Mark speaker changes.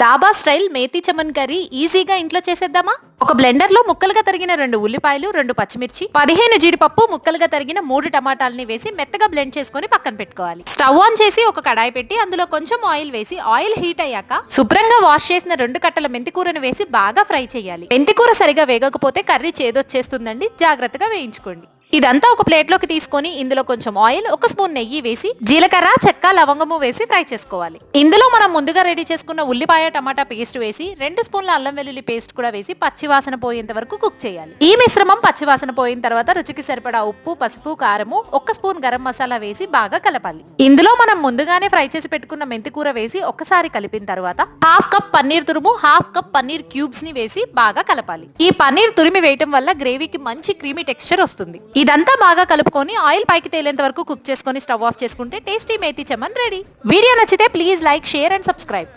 Speaker 1: Dhaba style methi chaman curry ఈజీగా ఇంట్లో చేసేద్దామా? ఒక బ్లెండర్లో ముక్కలుగా తరిగిన రెండు ఉల్లిపాయలు రెండు పచ్చిమిర్చి పదిహేను జీడిపప్పు ముక్కలుగా తరిగిన మూడు టమాటాలని వేసి మెత్తగా బ్లెండ్ చేసుకొని పక్కన పెట్టుకోవాలి. స్టవ్ ఆన్ చేసి ఒక కడాయి పెట్టి అందులో కొంచెం ఆయిల్ వేసి ఆయిల్ హీట్ అయ్యాక శుభ్రంగా వాష్ చేసిన రెండు కట్టల మెంతికూరను వేసి బాగా ఫ్రై చేయాలి. మెంతికూర సరిగా వేగకపోతే కర్రీ చేదొచ్చేస్తుందండి. జాగ్రత్తగా వేయించుకోండి. ఇదంతా ఒక ప్లేట్లోకి తీసుకొని ఇందులో కొంచెం ఆయిల్ ఒక స్పూన్ నెయ్యి వేసి జీలకర్ర చెక్క లవంగము వేసి ఫ్రై చేసుకోవాలి. ఇందులో మనం ముందుగా రెడీ చేసుకున్న ఉల్లిపాయ టమాటా పేస్ట్ వేసి రెండు స్పూన్ల అల్లం వెల్లుల్లి పేస్ట్ కూడా వేసి పచ్చివాసన పోయేంత వరకు కుక్ చేయాలి. ఈ మిశ్రమం పచ్చివాసన పోయిన తర్వాత రుచికి సరిపడా ఉప్పు పసుపు కారము ఒక్క స్పూన్ గరం మసాలా వేసి బాగా కలపాలి. ఇందులో మనం ముందుగానే ఫ్రై చేసి పెట్టుకున్న మెంతికూర వేసి ఒక్కసారి కలిపిన తర్వాత హాఫ్ కప్ పన్నీర్ తురుము హాఫ్ కప్ పన్నీర్ క్యూబ్స్ని వేసి బాగా కలపాలి. ఈ పన్నీర్ తురిమి వేయటం వల్ల గ్రేవీకి మంచి క్రీమీ టెక్స్చర్ వస్తుంది. ఇదంతా బాగా కలుపుకొని ఆయిల్ పైకి తేలేంత వరకు కుక్ చేసుకొని స్టవ్ ఆఫ్ చేసుకుంటే tasty methi chaman ready. Video నచ్చితే please like share and subscribe.